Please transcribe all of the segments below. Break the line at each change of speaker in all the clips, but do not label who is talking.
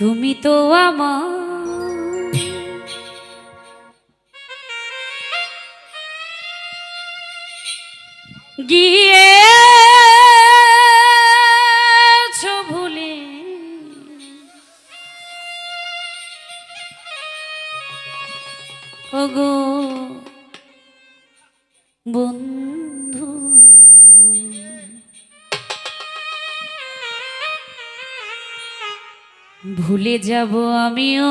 তুমি তো আমার। গিয়ে ভুলে। ওগো। ভুলে যাব আমিও।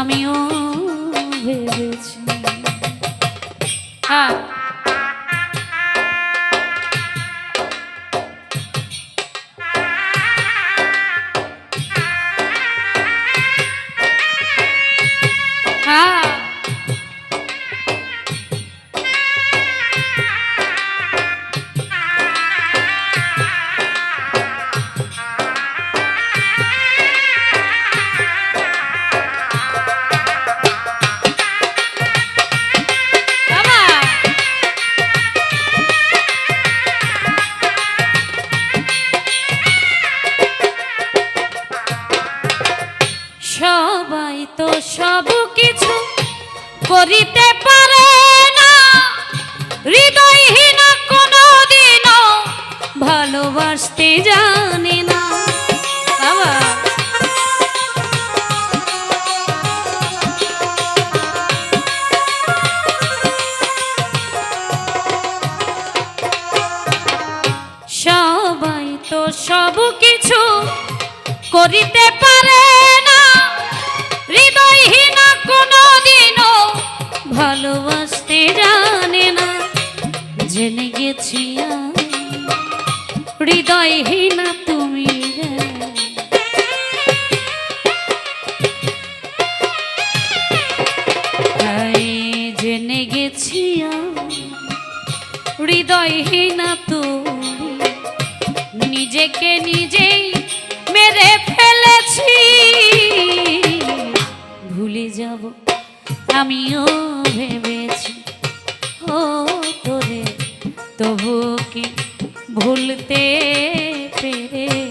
আমিও ভেবেছি। হ্যাঁ। করিতে পারে না। হৃদয়হীন ভালোবাসতে জানে না। বাবা। সবাই তো সব কিছু করিতে পারে। জেনে গেছি হৃদয়হীন তুমি। জেনে গেছি হৃদয়হীন তুমি নিজেকে নিজেই মেরে ফেলেছি ভুলে যাব আমিও ভেবেছি তবু কি ভুলতে পেরেছি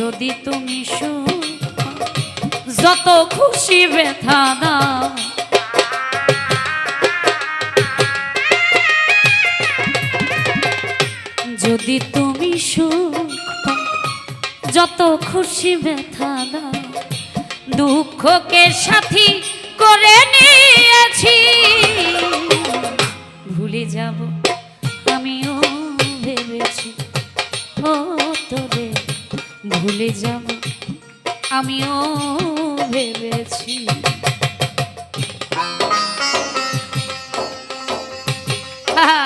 যদি তুমি যত খুশি ব্যথা দাও। যদি তুমি সুখ, যত খুশি ব্যথা দাও। দুঃখকে সাথী করে নিয়েছি। ভুলে যাব ভুলে যাব আমিও ভেবেছি। আহা!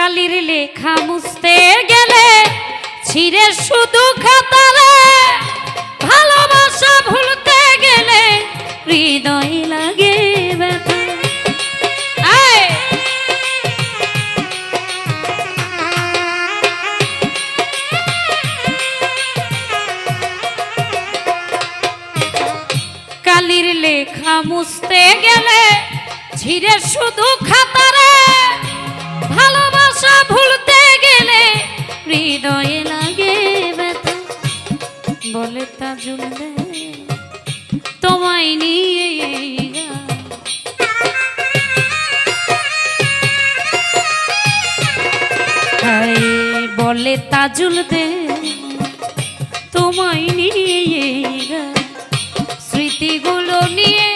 কালির লেখা মুছতে গেলে ছিঁড়ে শুধু খাতারে ভালোবাসা ভুলতে গেলে হৃদয় লাগে কালির লেখা মুছতে গেলে ছিঁড়ে শুধু খাতারে ভুলতে গেলে হৃদয়ে লাগে ব্যথা। বলে তা জুলবে তোমায় নিয়ে বলে তাজুল দে তোমায় নিয়ে। স্মৃতিগুলো নিয়ে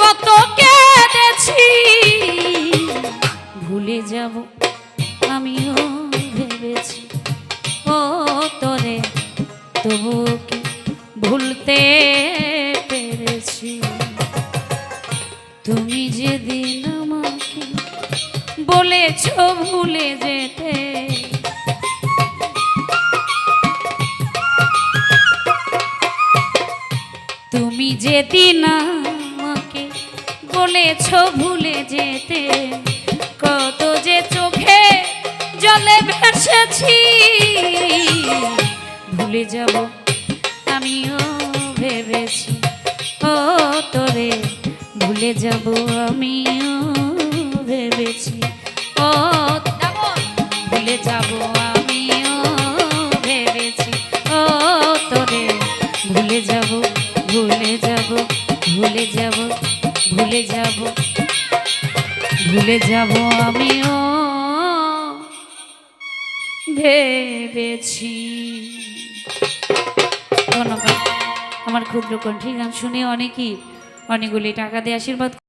কত কেঁদেছি। ভুলে যাব তোরে তবু কি ভুলতে পেরেছি? তুমি যেদিন আমাকে বলেছ ভুলে যেতে। তুমি যেদিন আমাকে বলেছ ভুলে যেতে, কত যে চোখে জলে ভেসেছি। ভুলে যাব, আমিও ভেবেছি। ও তোরে, ভুলে যাব, আমিও ভেবেছি। ও ভুলে যাব, আমিও ভেবেছি। ও তোরে, ভুলে যাব ভুলে যাব ভুলে যাব ভুলে যাব ভুলে যাব, আমিও ভেবেছি। ধন্যবাদ। আমার ক্ষুদ্র কণ্ঠী গান শুনে অনেকেই অনেকগুলি টাকা দিয়ে আশীর্বাদ